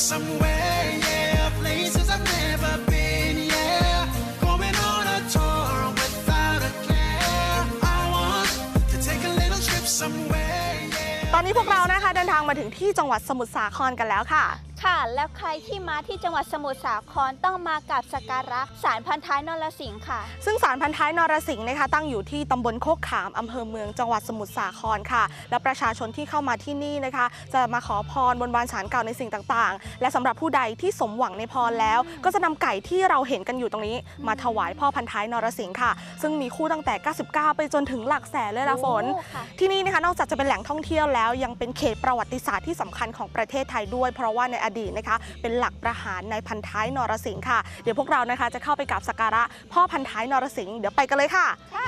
somewhere, yeah. Places I've never been, yeah. Going on a tour without a care. I want to take a little trip somewhere, yeah. ตอนนี้พวกเรานะคะเดินทางมาถึงที่จังหวัดสมุทรสาครกันแล้วค่ะ ค่ะ แล้วใครที่มาที่จังหวัดสมุทรสาครต้องมากับสักการะสารพันท้ายนรสิงห์ค่ะ ซึ่งศาลพันท้ายนรสิงห์นะคะ ตั้งอยู่ที่ตำบลโคกขามอำเภอเมืองจังหวัดสมุทรสาครค่ะ และประชาชนที่เข้ามาที่นี่นะคะ จะมาขอพรบนบานสารเก่าในสิ่งต่างๆ และสำหรับผู้ใดที่สมหวังในพรแล้ว ก็จะนำไก่ที่เราเห็นกันอยู่ตรงนี้ มาถวายพ่อพันท้ายนรสิงห์ค่ะ ซึ่งมีคู่ตั้งแต่ 99 ไปจนถึงหลักแสนเลยละฝนโอ้ค่ะที่นี่นะคะนอกจากจะเป็นแหล่งท่องเที่ยวแล้วยังเป็นเขตประวัติศาสตร์ที่สำคัญของประเทศไทยด้วย เพราะว่าในอดีตนะคะ เป็นหลักประหารในพันท้ายนรสิงห์ค่ะ เดี๋ยวพวกเรานะคะจะเข้าไปกราบสักการะพ่อพันท้ายนรสิงห์เดี๋ยวไปกันเลยค่ะ ค่ะ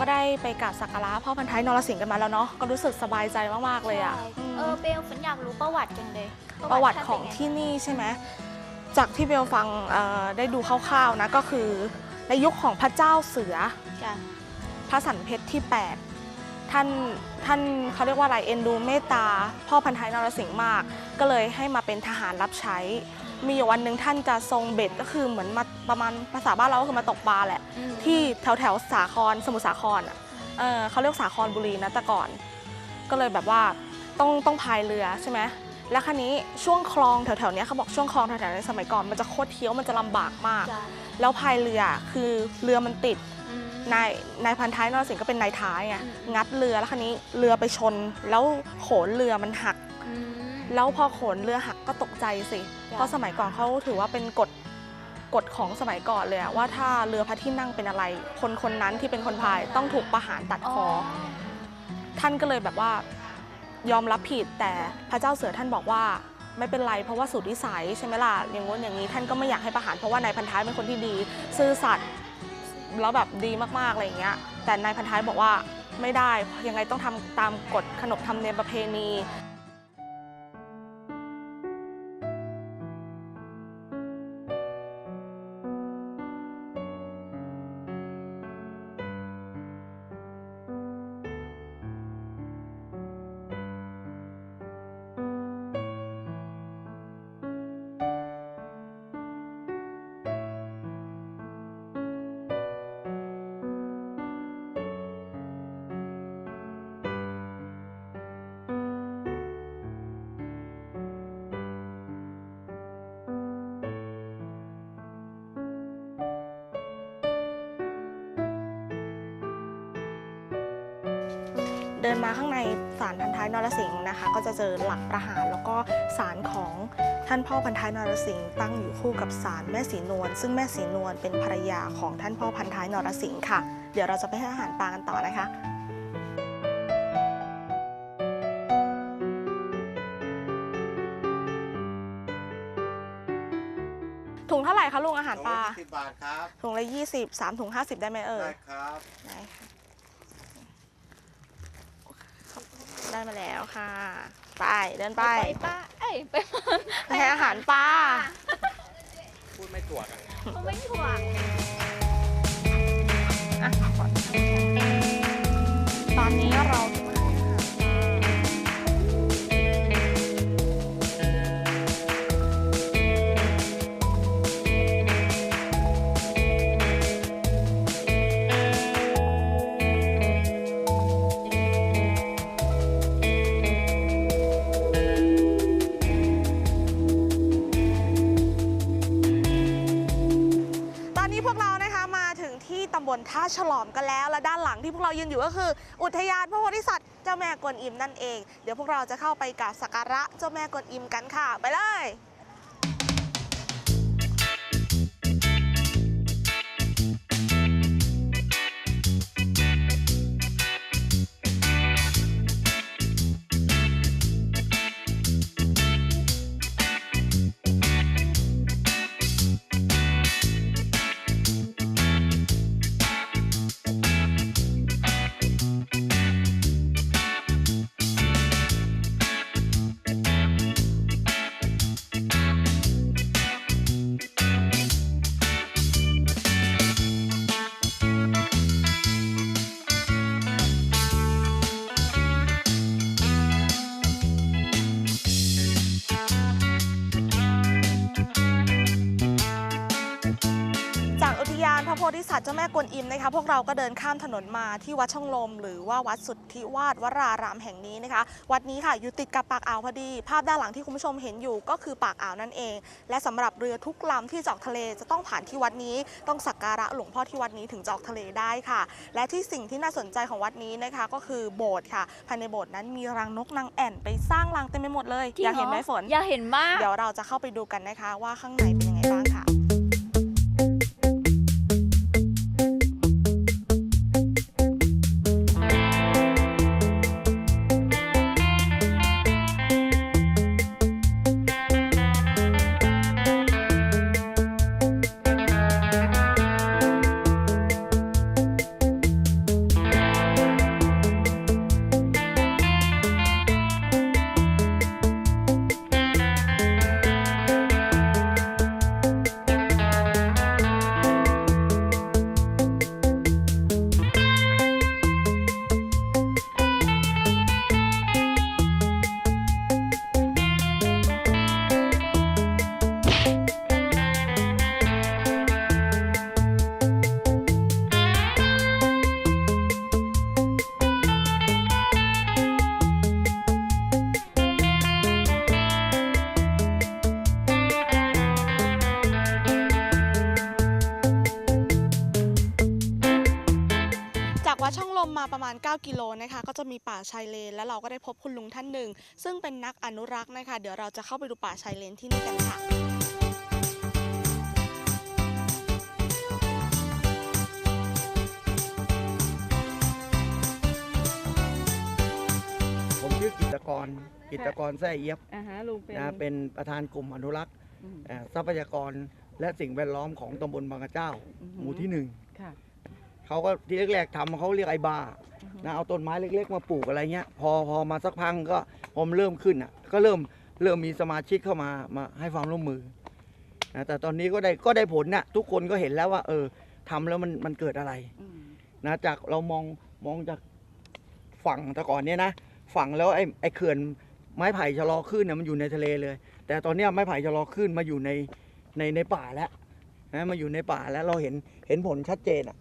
ก็ได้ไปกราบสักการะพ่อพันท้ายนรสิงห์กันมาแล้วเนาะก็รู้สึกสบายใจมากๆเลยอะใช่อืมเออเบลฝนอยากรู้ประวัติจังเลยประวัติท่านของเป็นไที่นี่ใช่ไหมจากที่เบลฟังเอ่อได้ดูคร่าวๆนะก็คือในยุคของพระเจ้าเสือจ้ะพระสันเพชรที่ 8 ท่านท่านเขาเรียกว่าอะไรเอ็นดูเมตตา พ่อพันท้ายนรสิงห์มาก ก็เลยให้มาเป็นทหารรับใช้ มีอยู่วันหนึ่งท่านจะทรงเบ็ดก็คือเหมือนมาประมาณภาษาบ้านเราก็คือมาตกปลาแหละอืมที่แถวแถวๆสาครสมุทรสาครอะเออเขาเรียกสาครบุรีนะแต่ก่อน ก็เลยแบบว่าต้องต้องพายเรือใช่ไหมแล้วคันนี้ช่วงคลองแถวๆเนี้ยเขาบอกช่วงคลองแถวๆในสมัยก่อนมันจะโคตรเที่ยวมันจะลำบากมากจ้ะแล้วพายเรือคือเรือมันติดอืมนายนายพันท้ายนรสิงห์ก็เป็นนายท้ายไงอืมงัดเรือแล้วคันนี้เรือไปชน แล้วโขนเรือมันหักอืม แล้วพอโขนเรือหักก็ตกใจสิจ้ะเพราะสมัยก่อนเขาถือว่าเป็นกฎกฎของสมัยก่อนเลยอะว่าถ้าเรือพระที่นั่งเป็นอะไร คนคนนั้นที่เป็นคนพายต้องถูกประหารตัดคออท่านก็เลยแบบว่ายอมรับผิดแต่พระเจ้าเสือท่านบอกว่าไม่เป็นไรเพราะว่าสุดวิสัยใช่ไหมล่ะอย่างงู้นอย่างนี้ท่านก็ไม่อยากให้ประหารเพราะว่านายพันท้ายเป็นคนที่ดี ซื่อสัตย์แล้วแบบดีมากๆอะไรอย่างเงี้ยแต่นายพันท้ายบอกว่าไม่ได้ยังไงต้องทำตามกฎขนบธรรมเนียมประเพณี ดินมาข้างในศาลพันท้ายนรสิงห์นะคะ ก็จะเจอหลักประหารแล้วก็ศาลของท่านพ่อพันท้ายนรสิงห์ตั้งอยู่คู่กับศาลแม่สีนวลซึ่งแม่สีนวลเป็นภรรยาของท่านพ่อพันท้ายนรสิงห์ค่ะ เดี๋ยวเราจะไปให้อาหารปลากันต่อนะคะถุงเท่าไหร่คะลุงอาหารปลาสิบบาทครับถุงละ20 3ถุง50ได้ไหมเอ่ยได้ครับได้ค่ะได้มาแล้วค่ะ ไปเดินไปไปป้าเอ้ยไปไปให้อาหารปลาพูดไม่ตรวจเขาไม่ถ่วงอะขอตอนนี้เราถึงมาให้อาหารปลา ฉลอมกันแล้ว และด้านหลังที่พวกเรายืนอยู่ก็คือ อุทยานพระโพธิสัตว์เจ้าแม่กวนอิมนั่นเอง เดี๋ยวพวกเราจะเข้าไปกราบสักการะเจ้าแม่กวนอิมกันค่ะ ไปเลย โพธิสัตว์เจ้าแม่กวนอิมนะคะพวกเราก็เดินข้ามถนนมาที่วัดช่องลม หรือว่าวัดสุทธิวาสวรารามแห่งนี้นะคะ วัดนี้ค่ะอยู่ติดกับปากอ่าวพอดี ภาพด้านหลังที่คุณผู้ชมเห็นอยู่ก็คือปากอ่าวนั่นเอง และสำหรับเรือทุกลำที่จะออกทะเลจะต้องผ่านที่วัดนี้ ต้องสักการะหลวงพ่อที่วัดนี้ถึงจะออกทะเลได้ค่ะ และที่สิ่งที่น่าสนใจของวัดนี้นะคะ ก็คือโบสถ์ค่ะ ภายในโบสถ์นั้นมีรังนกนางแอ่นไปสร้างรังเต็มไปหมดเลยอยากเห็นไหมฝนอยากเห็นมากเดี๋ยวเราจะเข้าไปดูกันนะคะ ว่าข้างในเป็นยังไงบ้าง มมาประมาณ 9 กิโลนะคะ ก็จะมีป่าชายเลน แล้วเราก็ได้พบคุณลุงท่านหนึ่ง ซึ่งเป็นนักอนุรักษ์นะคะ เดี๋ยวเราจะเข้าไปดูป่าชายเลนที่นี่กันค่ะผมชื่อกิตกร กิตกรแซ่เอียบอ่าฮะลุงเป็น นะเป็นประธานกลุ่มอนุรักษ์อืม เอ่อทรัพยากรและสิ่งแวดล้อมของตำบลบางกระเจ้า อือหือ หมู่ที่หนึ่ง ค่ะ เขาก็ที่แรกๆทำเขาเรียกไอ้บานะเอาต้นไม้เล็ก ๆ มาปลูกอะไรเงี้ย พอพอมาสักพักก็พอมนเริ่มขึ้นอะก็เริ่มเริ่มมีสมาชิกเข้ามามาให้ความร่วมมือนะแต่ตอนนี้ก็ได้ก็ได้ผลนะทุกคนก็เห็นแล้วว่า เออทำแล้วมันมันเกิดอะไรอืมนะจากเรามองมองจากฝั่งแต่ก่อนเนี้ยนะฝั่งแล้วไอ้ไอ้เขื่อนไม้ไผ่ชะลอขึ้นเนี่ยมันอยู่ในทะเลเลย แต่ตอนเนี้ยไม้ไผ่ชะลอขึ้นมาอยู่ในในในป่าแล้วนะมาอยู่ในป่าแล้วเราเห็นเห็นผลชัดเจนอะ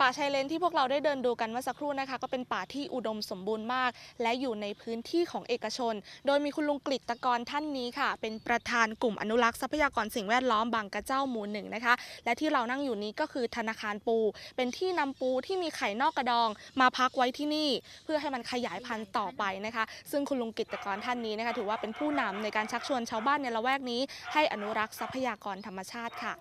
ป่าชายเลนที่พวกเราได้เดินดูกันเมื่อสักครู่นะคะ ก็เป็นป่าที่อุดมสมบูรณ์มาก และอยู่ในพื้นที่ของเอกชน โดยมีคุณลุงกฤตกรท่านนี้ค่ะ เป็นประธานกลุ่มอนุรักษ์ทรัพยากรสิ่งแวดล้อมบางกระเจ้าหมู่หนึ่งนะคะ และที่เรานั่งอยู่นี้ก็คือธนาคารปู เป็นที่นำปูที่มีไข่นอกกระดอง มาพักไว้ที่นี่ เพื่อให้มันขยายพันธุ์ต่อไปนะคะ ซึ่งคุณลุงกฤตกรท่านนี้นะคะ ถือว่าเป็นผู้นำในการชักชวนชาวบ้านในละแวกนี้ ให้อนุรักษ์ทรัพยากรธรรมชาติค่ะ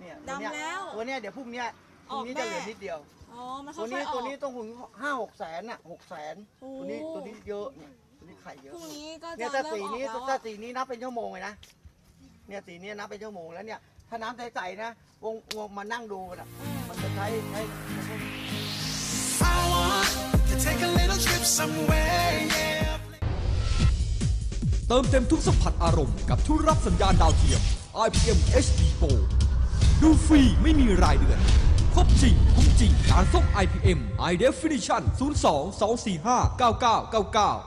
เนี่ยดำแล้วตัวเนี้ยเดี๋ยวพรุ่งเนี้ ยพรุ่งนี้ออกจะเหลือแม่นิดเดียว อ๋อมันตัวค่นี้อยๆอตัอวก นี้ต้องหุงห้าหกแสนอะหกแสนโอ้ ตัวนี้ตัวนี้เยอะเนี่ยตัวนี้ไข่เยพอะรุ่งนี้ก็จะเนี่ยถ้าเริ่สีมออกนี้แล้วถ้าอะสีนี้นับเป็นชั่วโมงเลยนะเนี่ยสีนี้นับเป็นชั่วโมงแล้วเนี่ยถ้าน้ำใสๆนะวงวงมานั่งดูมันอะมันจะใช้ใช้ I want to take a little trip somewhere, yeah. เติมเต็มทุกสัมผัสอารมณ์กับทุกรับสัญญาณดาวเทียม IPM HD Pro ดูฟรีไม่มีรายเดือนคร บจริงคุ้มจริงการส่ง IPM High Definition 02 245 9999